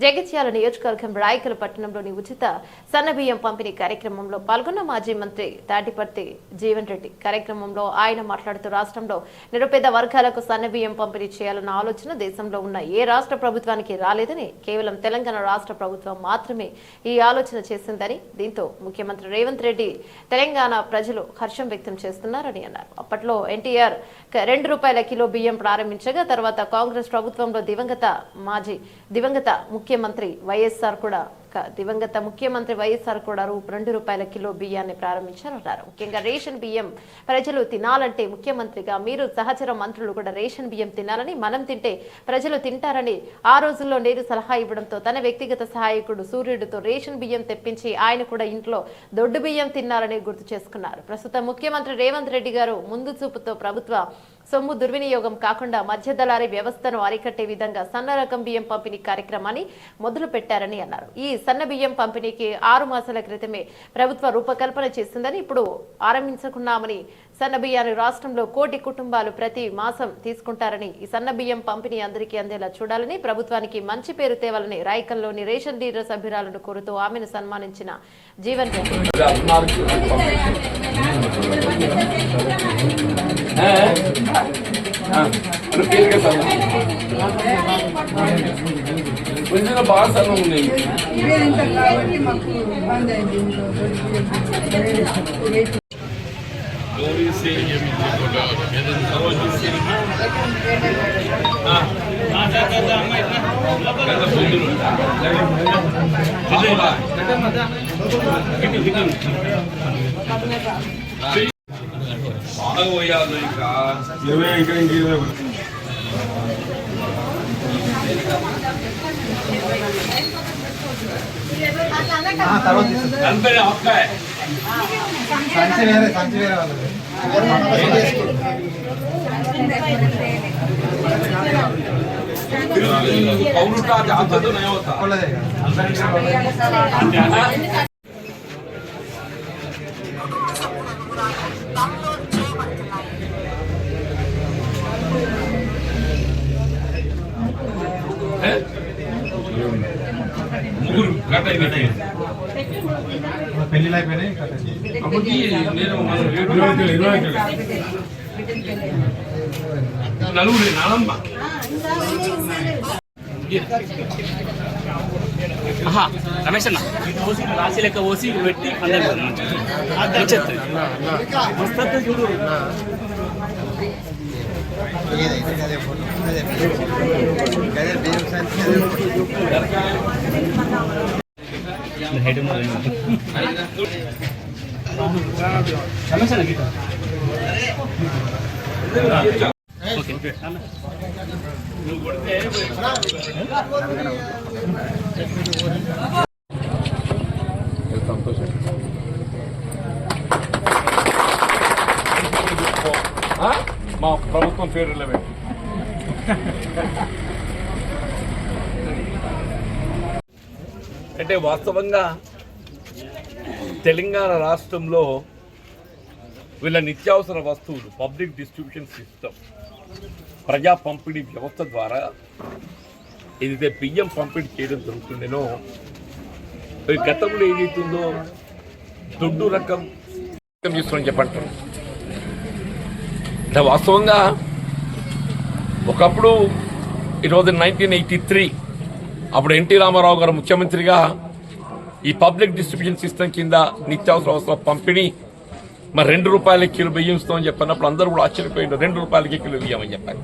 జగిత్యాల నియోజకవర్గం రాయకల పట్టణంలోని ఉచిత సన్నబియ్యం పంపిణీ కార్యక్రమంలో పాల్గొన్న మాజీ మంత్రి తాటిపర్తి జీవన్ రెడ్డి. కార్యక్రమంలో ఆయన మాట్లాడుతూ రాష్ట్రంలో నిరుపేద వర్గాలకు సన్నబియ్యం పంపిణీ చేయాలన్న ఆలోచన దేశంలో ఉన్న ఏ రాష్ట్ర ప్రభుత్వానికి రాలేదని కేవలం తెలంగాణ రాష్ట్ర ప్రభుత్వం మాత్రమే ఈ ఆలోచన చేసిందని దీంతో ముఖ్యమంత్రి రేవంత్ రెడ్డి తెలంగాణ ప్రజలు హర్షం వ్యక్తం చేస్తున్నారని అన్నారు. అప్పట్లో ఎన్టీఆర్ రెండు రూపాయల కిలో బియ్యం ప్రారంభించగా తర్వాత కాంగ్రెస్ ప్రభుత్వంలో దివంగత మాజీ దివంగత ముఖ్యమంత్రి వైఎస్ఆర్ కూడా దివంగత ముఖ్యమంత్రి వైఎస్ఆర్ కూడా రెండు రూపాయల కిలో బియ్యాన్ని ప్రారంభించారన్నారు. ముఖ్యంగా రేషన్ బియ్యం ప్రజలు తినాలంటే ముఖ్యమంత్రిగా మీరు సహచర మంత్రులు కూడా రేషన్ బియ్యం తినాలని మనం తింటే ప్రజలు తింటారని ఆ రోజుల్లో నేను సలహా ఇవ్వడంతో తన వ్యక్తిగత సహాయకుడు సూర్యుడితో రేషన్ బియ్యం తెప్పించి ఆయన కూడా ఇంట్లో దొడ్డు బియ్యం తిన్నారని గుర్తు చేసుకున్నారు. ప్రస్తుతం ముఖ్యమంత్రి రేవంత్ రెడ్డి గారు ముందు చూపుతో ప్రభుత్వ సొమ్ము దుర్వినియోగం కాకుండా మధ్య దళారీ వ్యవస్థను అరికట్టే విధంగా సన్న రకం బియ్యం పంపిణీ కార్యక్రమాన్ని మొదలు పెట్టారని అన్నారు. ఈ సన్న బియ్యం పంపిణీకి ఆరు మాసాల క్రితమే ప్రభుత్వ రూపకల్పన చేసిందని ఇప్పుడు ఆరంభించుకున్నామని సన్నబియ్యాన్ని రాష్ట్రంలో కోటి కుటుంబాలు ప్రతి మాసం తీసుకుంటారని ఈ సన్న బియ్యం పంపిణీ అందరికీ అందేలా చూడాలని ప్రభుత్వానికి మంచి పేరు తేవాలని రాయకల్లోని రేషన్ డీలర్ సభ్యురాలను కోరుతూ ఆమెను సన్మానించిన జీవన్ కొంచెం బాగా సన్నం ఉన్నాయి ఇవే తింటారు కాబట్టి మాకు ఇబ్బంది అయింది ఇంట్లో రేట్ गौरी से ये भी सरोजी से हाँ కదా బుద్ధులు బాబులా గిటి గిటి బాగా పోయాలి ఇంకా ఇరవై ఇంకా ఇంక ఇరవై నలభై ఒక్కాయ సంచి వేరే సంచి వేరే వాళ్ళది ముగ్గురు గత పెళ్ళిళ్ళు అయిపోయినాయి కట్టేసి. అప్పటికి నేను మన ఇరవై కిలో, ఇరవై కిలో. నలుగురు నానమ్మ ఆహా, రమేష్ అన్న పోసి రాశి లెక్క పోసి పెట్టి అందరు వచ్చేస్తుంది వస్తుంది చూడు హెడ్ రమేష్ మా ప్రభుత్వం పేరు లేవే అంటే వాస్తవంగా తెలంగాణ రాష్ట్రంలో వీళ్ళ నిత్యావసర వస్తువులు పబ్లిక్ డిస్ట్రిబ్యూషన్ సిస్టమ్ ప్రజా పంపిణీ వ్యవస్థ ద్వారా ఏదైతే బియ్యం పంపిణీ చేయడం జరుగుతుండేనో ఈ గతంలో ఏదైతుందో దొడ్డు రకం తీసుకుని చెప్పంటారు అంటే వాస్తవంగా ఒకప్పుడు ఈరోజు నైన్టీన్ ఎయిటీ త్రీ అప్పుడు ఎన్టీ రామారావు గారు ముఖ్యమంత్రిగా ఈ పబ్లిక్ డిస్ట్రిబ్యూషన్ సిస్టమ్ కింద నిత్యావసర అవసరం పంపిణీ మరి రెండు రూపాయల కిలో బియ్యం ఇస్తామని చెప్పినప్పుడు అందరూ కూడా ఆశ్చర్యపోయిండు రెండు రూపాయలకి కిలో బియ్యం అని చెప్పారు.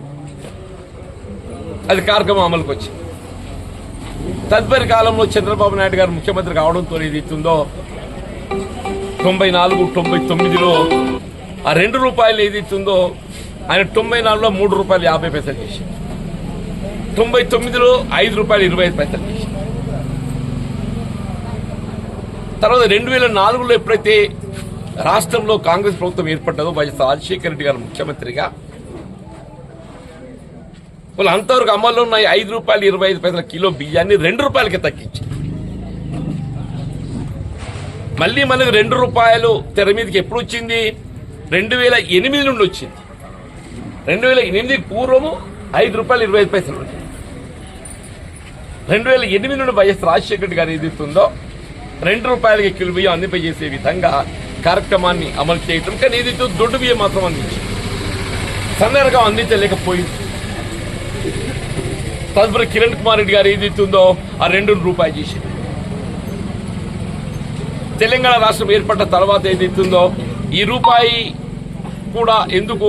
అది కార్యక్రమం అమలుకి వచ్చింది. తదుపరి కాలంలో చంద్రబాబు నాయుడు గారు ముఖ్యమంత్రి కావడంతో ఏదైతుందో తొంభై నాలుగు తొంభై తొమ్మిదిలో ఆ రెండు రూపాయలు ఏదైతుందో ఆయన తొంభై నాలుగులో మూడు రూపాయలు యాభై పైసలు చేసి తొంభై తొమ్మిదిలో ఐదు రూపాయలు ఇరవై ఐదు పైసలు. తర్వాత రెండు వేల నాలుగులో ఎప్పుడైతే రాష్ట్రంలో కాంగ్రెస్ ప్రభుత్వం ఏర్పడ్డదో వైఎస్ రాజశేఖర రెడ్డి గారు ముఖ్యమంత్రిగా వాళ్ళు అంతవరకు అమల్లో ఉన్న ఐదు రూపాయలు ఇరవై ఐదు పైసల కిలో బియ్యాన్ని రెండు రూపాయలకి తగ్గించి మళ్ళీ మనకు రెండు రూపాయలు తెర మీదకి ఎప్పుడు వచ్చింది? రెండు వేల ఎనిమిది నుండి వచ్చింది. రెండు వేల ఎనిమిది పూర్వము ఐదు రూపాయలు ఇరవై ఐదు పైసలు రెండు వేల ఎనిమిది నుండి వైఎస్ రాజశేఖర రెడ్డి గారు ఇస్తుందో రెండు రూపాయలకి కిలో బియ్యం అందింపజేసే విధంగా కార్యక్రమాన్ని అమలు చేయటం కానీ ఏదైతే దొడ్డు బియ్యం మాత్రం అందించింది సందర్భంగా అందించలేకపోయింది తదుపరి కిరణ్ కుమార్ రెడ్డి గారు ఏదైతుందో ఆ రెండు రూపాయలు చేసింది. తెలంగాణ రాష్ట్రం ఏర్పడ్డ తర్వాత ఏదైతుందో ఈ రూపాయి కూడా ఎందుకు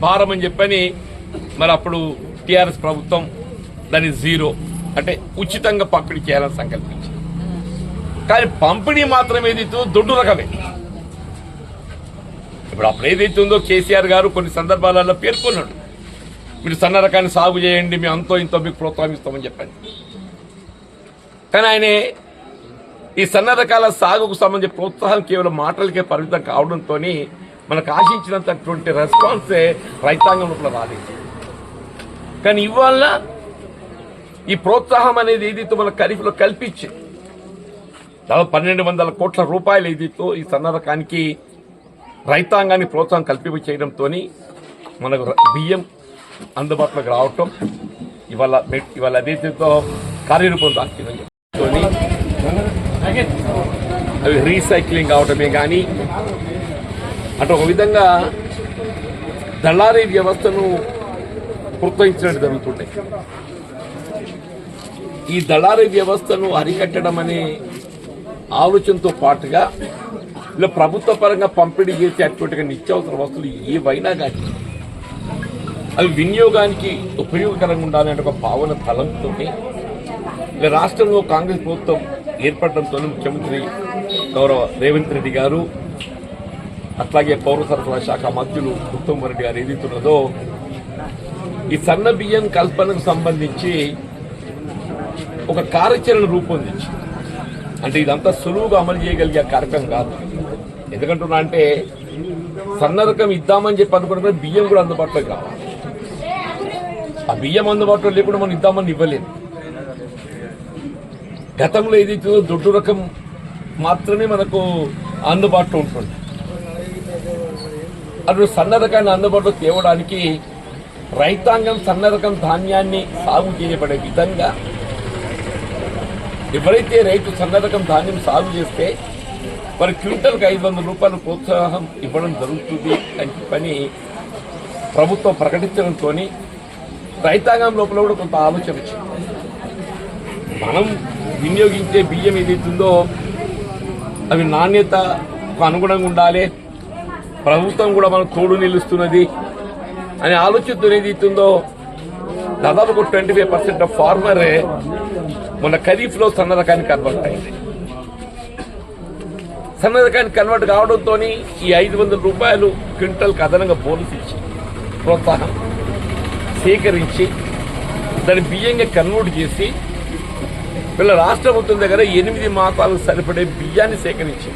భారం అని చెప్పని మరి అప్పుడు టిఆర్ఎస్ ప్రభుత్వం దాని జీరో అంటే ఉచితంగా పంపిణీ చేయాలని సంకల్పించింది. కానీ పంపిణీ మాత్రం ఏదైతే దొడ్డు రకమే. ఇప్పుడు అప్పుడు ఏదైతే ఉందో కేసీఆర్ గారు కొన్ని సందర్భాలలో పేర్కొన్నాడు. మీరు సన్న రకాన్ని సాగు చేయండి మేము అంతో ఇంతో మీకు ప్రోత్సహిస్తామని చెప్పండి. కానీ ఆయనే ఈ సన్న రకాల సాగుకు సంబంధించి ప్రోత్సాహం కేవలం మాటలకే పరిమితం కావడంతో మనకు ఆశించినంతటువంటి రెస్పాన్సే రైతాంగం లోపల రాలేదు. కానీ ఇవాళ ఈ ప్రోత్సాహం అనేది ఏదైతే మన ఖరీఫ్లో కల్పించి దాదాపు పన్నెండు వందల కోట్ల రూపాయలు ఏదైతే ఈ సన్న రకానికి రైతాంగాన్ని ప్రోత్సాహం కల్పింప చేయడంతో మనకు బియ్యం అందుబాటులోకి రావటం ఇవాళ ఇవాళ అదేతో కార్యరూపం దాల్చిందని అవి రీసైక్లింగ్ అవటమే కానీ అటు ఒక విధంగా దళారీ వ్యవస్థను ప్రోత్సహించడం జరుగుతుంటాయి ఈ దళారీ వ్యవస్థను అరికట్టడం అనే ఆలోచనతో పాటుగా ఇలా ప్రభుత్వ పరంగా పంపిణీ చేసే అటువంటి నిత్యావసర వస్తువులు ఏవైనా కానీ అవి వినియోగానికి ఉపయోగకరంగా ఉండాలనే ఒక భావన తలంతో ఇలా రాష్ట్రంలో కాంగ్రెస్ ప్రభుత్వం ఏర్పడడంతో ముఖ్యమంత్రి గౌరవ రేవంత్ రెడ్డి గారు అట్లాగే పౌర సరఫరా శాఖ మంత్రులు ఉత్తమ్ రెడ్డి గారు ఏదైతున్నదో ఈ సన్న బియ్యం కల్పనకు సంబంధించి ఒక కార్యాచరణ రూపొందించి అంటే ఇదంతా సులువుగా అమలు చేయగలిగే కార్యక్రమం కాదు. ఎందుకంటున్నా అంటే సన్నరకం ఇద్దామని చెప్పి అనుకుంటే బియ్యం కూడా అందుబాటులోకి కావాలి ఆ బియ్యం అందుబాటులో లేకుండా మనం ఇద్దామని ఇవ్వలేదు గతంలో ఏదైతే దొడ్డు రకం మాత్రమే మనకు అందుబాటులో ఉంటుంది. అటు సన్నరకాన్ని అందుబాటులో తేవడానికి రైతాంగం సన్నరకం ధాన్యాన్ని సాగు చేయబడే విధంగా ఎవరైతే రైతు సన్నరకం ధాన్యం సాగు చేస్తే మరి క్వింటల్కి ఐదు వందల రూపాయల ప్రోత్సాహం ఇవ్వడం జరుగుతుంది అని చెప్పని ప్రభుత్వం ప్రకటించడంతో రైతాంగం లోపల కూడా కొంత ఆలోచన వచ్చింది. మనం వినియోగించే బియ్యం ఏదైతుందో అవి నాణ్యతకు అనుగుణంగా ఉండాలి. ప్రభుత్వం కూడా మనకు తోడు నిలుస్తున్నది. అనే ఆలోచనతో ఏదైతుందో దాదాపు ఒక ట్వంటీ ఫైవ్ పర్సెంట్ ఆఫ్ ఫార్మరే మన ఖరీఫ్లో సన్న రకానికి కన్వర్ట్ అయింది. సన్న రకానికి కన్వర్ట్ కావడంతో ఈ ఐదు వందల రూపాయలు క్వింటల్కి అదనంగా బోనస్ ఇచ్చి ప్రోత్సాహం సేకరించి దాన్ని బియ్యంగా కన్వర్ట్ చేసి వీళ్ళ రాష్ట్ర ప్రభుత్వం దగ్గర ఎనిమిది మాసాలకు సరిపడే బియ్యాన్ని సేకరించి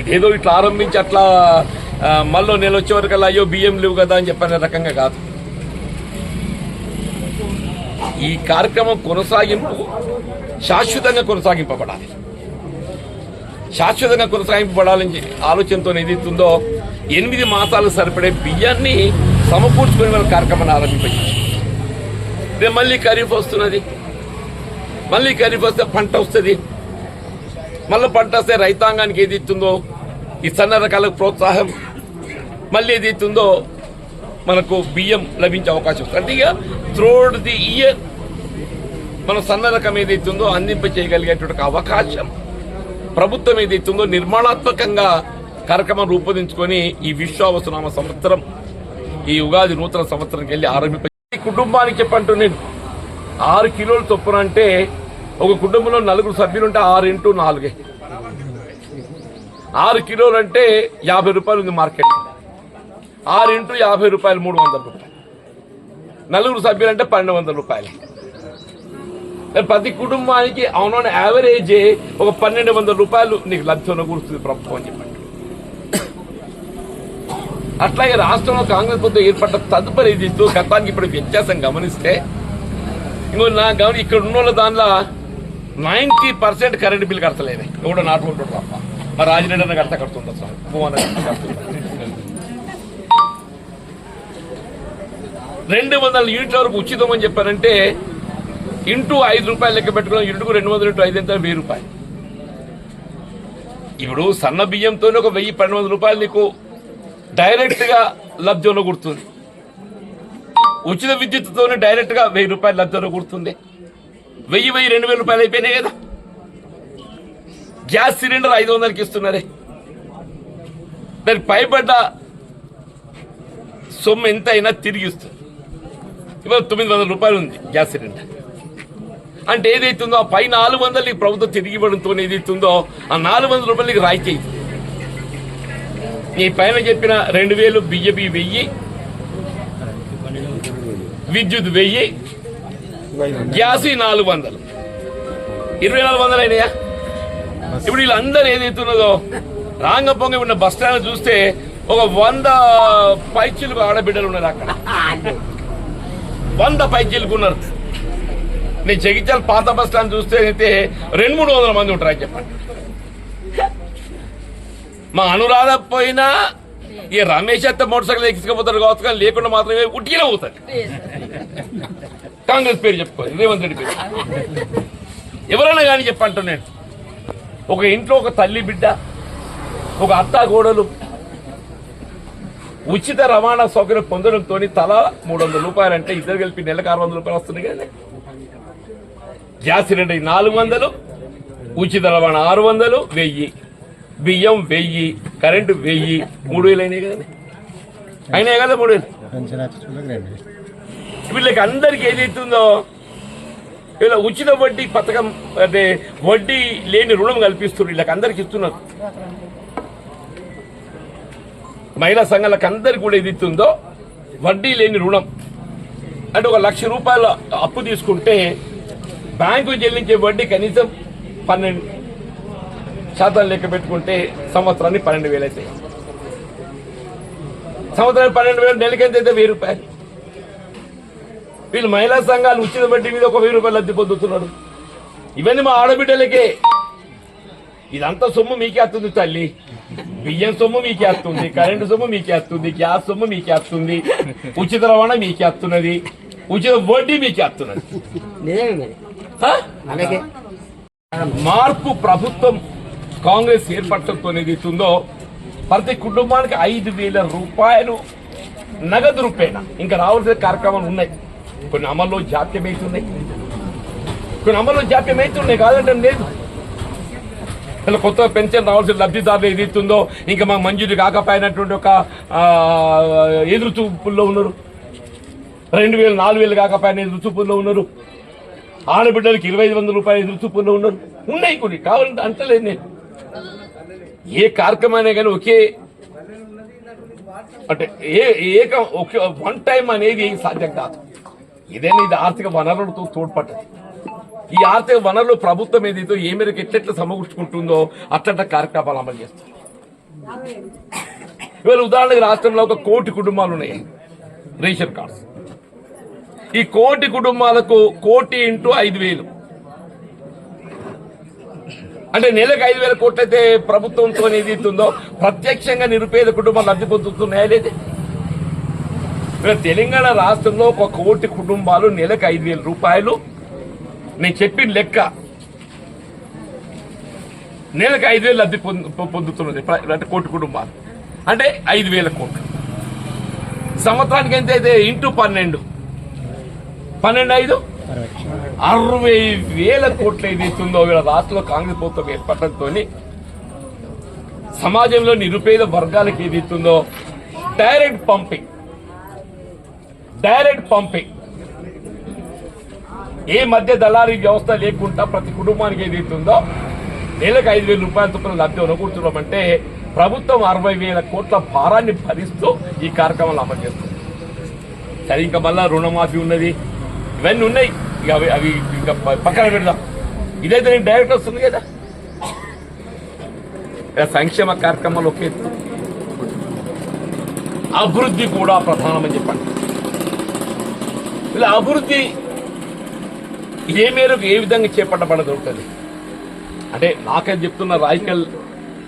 ఇదేదో ఇట్లా ఆరంభించి అట్లా మళ్ళీ నేను వచ్చే వరకల్లా అయ్యో బియ్యం లేవు కదా అని చెప్పనే రకంగా కాదు. ఈ కార్యక్రమం కొనసాగింపు శాశ్వతంగా కొనసాగింపబడాలి. శాశ్వతంగా కొనసాగింపబడాలని ఆలోచనతో ఏదైతుందో ఎనిమిది మాసాలు సరిపడే బియ్యాన్ని సమకూర్చుకునే వాళ్ళ కార్యక్రమాన్ని ఆరంభించారు రేపు మళ్ళీ ఖరీఫ్ వస్తున్నది. మళ్ళీ ఖరీఫ్ వస్తే పంట వస్తుంది. మళ్ళీ పంట వస్తే రైతాంగానికి ఏది ఇస్తుందో ఈ సన్న రకాలకు ప్రోత్సాహం. మళ్ళీ ఏది ఇస్తుందో మనకు బియ్యం లభించే అవకాశం వస్తుంది. అంటే ఇక త్రోడ్ ది ఇయర్ మన సన్న రకం ఏదైతుందో అందింప చేయగలిగేటువంటి అవకాశం ప్రభుత్వం ఏదైతుందో నిర్మాణాత్మకంగా కార్యక్రమం రూపొందించుకొని ఈ విశ్వావసనామ సంవత్సరం ఈ ఉగాది నూతన సంవత్సరంకి వెళ్ళి ఆరంభింప ఈ కుటుంబానికి చెప్పంటూ నేను ఆరు కిలోలు చొప్పున అంటే ఒక కుటుంబంలో నలుగురు సభ్యులు ఉంటే ఆరు ఇంటూ నాలుగే. ఆరు కిలోలు అంటే యాభై రూపాయలు ఉంది మార్కెట్. ఆరు ఇంటూ యాభై రూపాయలు మూడు వందల రూపాయలు. నలుగురు సభ్యులు అంటే పన్నెండు వందల రూపాయలు. ప్రతి కుటుంబానికి అవునవున యావరేజ్ ఒక పన్నెండు వందల రూపాయలు నీకు లబ్ధంలో కూరుస్తుంది ప్రభుత్వం అని చెప్పండి. అట్లాగే రాష్ట్రంలో కాంగ్రెస్ ప్రభుత్వం ఏర్పడ్డ తదుపరి ఇది గతానికి ఇప్పుడు వ్యత్యాసం గమనిస్తే ఇంకో నా గమని ఇక్కడ ఉన్న వాళ్ళ దానిలో నైంటీ పర్సెంట్ కరెంట్ బిల్ కడతలేదు. ఎవడో నాటుకుంటాడు తప్ప. మా రాజరెడ్డి కడతా సార్? రెండు వందల యూనిట్ల వరకు ఉచితం అని చెప్పారంటే ఇంటూ ఐదు రూపాయలు లెక్క పెట్టుకున్నాం ఇంటికి రెండు వందలు ఇంటూ ఐదు ఎంత? వెయ్యి రూపాయలు. ఇప్పుడు సన్న బియ్యంతో ఒక వెయ్యి పన్నెండు వందల రూపాయలు నీకు డైరెక్ట్గా లబ్ధంలో లబ్ధిలో గుర్తుంది. ఉచిత విద్యుత్తుతోనే డైరెక్ట్గా వెయ్యి రూపాయలు లబ్ధిలో గుర్తుంది. వెయ్యి వెయ్యి రెండు వేల రూపాయలు అయిపోయినాయి కదా. గ్యాస్ సిలిండర్ ఐదు వందలకి ఇస్తున్నారే. దానికి పైపడ్డ సొమ్ము ఎంత అయినా తిరిగి ఇస్తుంది. ఇవాళ తొమ్మిది వందల రూపాయలు ఉంది గ్యాస్ సిలిండర్. అంటే ఏదైతుందో ఆ పై నాలుగు వందలకి ప్రభుత్వం తిరిగి ఇవ్వడంతో ఏదైతుందో ఆ నాలుగు వందల రూపాయలకి రాయితీ నీ పైన చెప్పిన రెండు వేలు బియ్యపి వెయ్యి విద్యుత్ వెయ్యి గ్యాస్ ఈ నాలుగు వందలు. ఇరవై నాలుగు వందలు అయినాయా? ఇప్పుడు వీళ్ళందరూ ఏదైతున్నదో రాంగపొంగ ఉన్న బస్ స్టాండ్ చూస్తే ఒక వంద పైచీలకు ఆడబిడ్డలు ఉన్నారు అక్కడ. వంద పైచీలకు ఉన్నారు. నేను జగిత్యాల పాత బస్ స్టాండ్ చూస్తే అయితే రెండు మూడు వందల మంది ఉంటారని చెప్పండి. మా అనురాధ పోయినా ఈ రమేష్ అత్త మోటార్ సైకిల్ ఎక్కించకపోతారు కావచ్చు కానీ లేకుండా మాత్రమే ఉట్టిగా అవుతారు కాంగ్రెస్ పేరు చెప్పుకోవాలి రేవంత్ రెడ్డి పేరు. ఎవరైనా కానీ చెప్పంటా నేను. ఒక ఇంట్లో ఒక తల్లి బిడ్డ ఒక అత్త గోడలు ఉచిత రవాణా సౌకర్యం పొందడంతో తల మూడు వందల రూపాయలు అంటే ఇద్దరు కలిపి నెలకు ఆరు వందల రూపాయలు వస్తుంది కదా గ్యాస్ సిలిండర్ నాలుగు వందలు ఉచిత రవాణా ఆరు వందలు వెయ్యి. బియ్యం వెయ్యి కరెంటు వెయ్యి. మూడు వేలు అయినాయి కదా అయినాయి కదా మూడు వేలు? వీళ్ళకి అందరికి ఏదైతుందో ఇలా ఉచిత వడ్డీ పథకం అంటే వడ్డీ లేని రుణం కల్పిస్తున్నారు. వీళ్ళకి అందరికి ఇస్తున్నారు. మహిళా సంఘాలకు అందరికి కూడా ఏది ఇస్తుందో వడ్డీ లేని రుణం. అంటే ఒక లక్ష రూపాయల అప్పు తీసుకుంటే బ్యాంకు చెల్లించే వడ్డీ కనీసం పన్నెండు శాతం లెక్క పెట్టుకుంటే సంవత్సరాన్ని పన్నెండు వేలు అవుతాయి సంవత్సరానికి పన్నెండు వేలు నెలకి ఎంత అయితే వెయ్యి రూపాయలు? వీళ్ళు మహిళా సంఘాలు ఉచిత వడ్డీ మీద ఒక వెయ్యి రూపాయలు లబ్ధి పొందుతున్నాడు. ఇవన్నీ మా ఆడబిడ్డలకే. ఇదంతా సొమ్ము మీకే వస్తుంది తల్లి. బియ్యం సొమ్ము మీకే వస్తుంది కరెంటు సొమ్ము మీకే వస్తుంది గ్యాస్ సొమ్ము మీకే వస్తుంది ఉచిత రవాణా మీకే వస్తున్నది ఉచిత వడ్డీ మీకే వస్తున్నది ఆ? మార్పు ప్రభుత్వం కాంగ్రెస్ ఏర్పడటంతో ఏదైతుందో ప్రతి కుటుంబానికి ఐదు వేల రూపాయలు నగదు రూపేణ. ఇంకా రావాల్సిన కార్యక్రమాలు ఉన్నాయి. కొన్ని అమల్లో జాప్యం అవుతున్నాయి కొన్ని అమల్లో జాప్యం అవుతున్నాయి కాదంటే లేదు. ఇలా కొత్త పెన్షన్ రావాల్సిన లబ్ధిదారులు ఏదైతుందో ఇంకా మాకు మంజూరు కాకపోయినటువంటి ఒక ఎదురు చూపుల్లో ఉన్నారు. రెండు వేలు నాలుగు వేలు కాకపోయినా ఎదురు చూపుల్లో ఉన్నారు. ఆడబిడ్డలకి ఇరవై ఐదు వందల రూపాయలు ఎదురు చూపుల్లో ఉన్నాయి కొన్ని. కావాలంటే అంటలేదు నేను. ఏ కార్యక్రమైనా కానీ ఒకే అంటే ఏ ఏక ఒకే వన్ టైం అనేది సాధ్యం కాదు. ఇదేనా ఇది ఆర్థిక వనరులతో తోడ్పడ్డది. ఈ ఆర్థిక వనరులు ప్రభుత్వం ఏదైతే ఏ మేరకు ఎట్లెట్లా సమకూర్చుకుంటుందో అట్లట్ల కార్యక్రమాలు అమలు చేస్తారు ఇవాళ ఉదాహరణకు రాష్ట్రంలో ఒక కోటి కుటుంబాలు ఉన్నాయి రేషన్ కార్డ్స్. ఈ కోటి కుటుంబాలకు కోటి ఇంటూ ఐదు వేలు. అంటే నెలకు ఐదు వేల కోట్లు అయితే ప్రభుత్వంతో ఏది ఇస్తుందో ప్రత్యక్షంగా నిరుపేద కుటుంబాలు లబ్ధి పొందుతున్నాయా లేదు? తెలంగాణ రాష్ట్రంలో ఒక కోటి కుటుంబాలు నెలకు ఐదు వేల రూపాయలు. నేను చెప్పిన లెక్క నెలకు ఐదు వేలు లబ్ధి పొందు- పొందుతున్నది ప్ర- అంటే కోటి కుటుంబాలు. అంటే ఐదు వేల కోట్లు. సంవత్సరానికి ఎంత అయితే? ఇంటూ పన్నెండు. పన్నెండు ఐదు? అరవై వేల కోట్లు ఏదైతుందో వీళ్ళ రాష్ట్రంలో కాంగ్రెస్ ప్రభుత్వం ఏర్పడటంతో సమాజంలో నిరుపేద వర్గాలకు ఏదైతుందో డైరెక్ట్ పంపింగ్. Direct pumping. ఏ మధ్య దళారీ వ్యవస్థ లేకుండా ప్రతి కుటుంబానికి ఏదైతుందో నెలకు ఐదు వేల రూపాయల చొప్పున లబ్ధి అనుకుంటున్నామంటే ప్రభుత్వం అరవై వేల కోట్ల భారాన్ని భరిస్తూ ఈ కార్యక్రమాలు అమలు చేస్తుంది. సరే ఇంకా మళ్ళా రుణమాఫీ ఉన్నది. ఇవన్నీ ఉన్నాయి ఇక అవి అవి ఇంకా పక్కన పెడదాం. ఇదైతే నేను డైరెక్ట్ వస్తుంది కదా. ఇక సంక్షేమ కార్యక్రమాలు ఒకే. అభివృద్ధి కూడా ప్రధానమని చెప్పండి. ఇలా అభివృద్ధి ఏ మేరకు ఏ విధంగా చేపట్టబడదు ఉంటుంది అంటే నాకని చెప్తున్న రాయకల్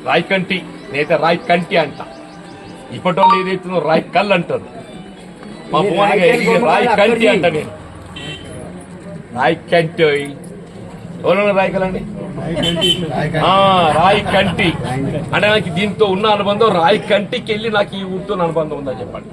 రాయకంటి నేత రాయకంటి అంట. ఇప్పటి వాళ్ళు ఏదైతుందో రాయకల్ అంటారు. మా భువనగా రాయకంటి అంట నేను. రాయి కంటి. ఎవరన్నా రాయగలండి కలండి? రాయి కంటి. అంటే నాకు దీంతో ఉన్న అనుబంధం రాయి కంటికి వెళ్ళి నాకు ఈ ఊరితో అనుబంధం ఉందని చెప్పండి.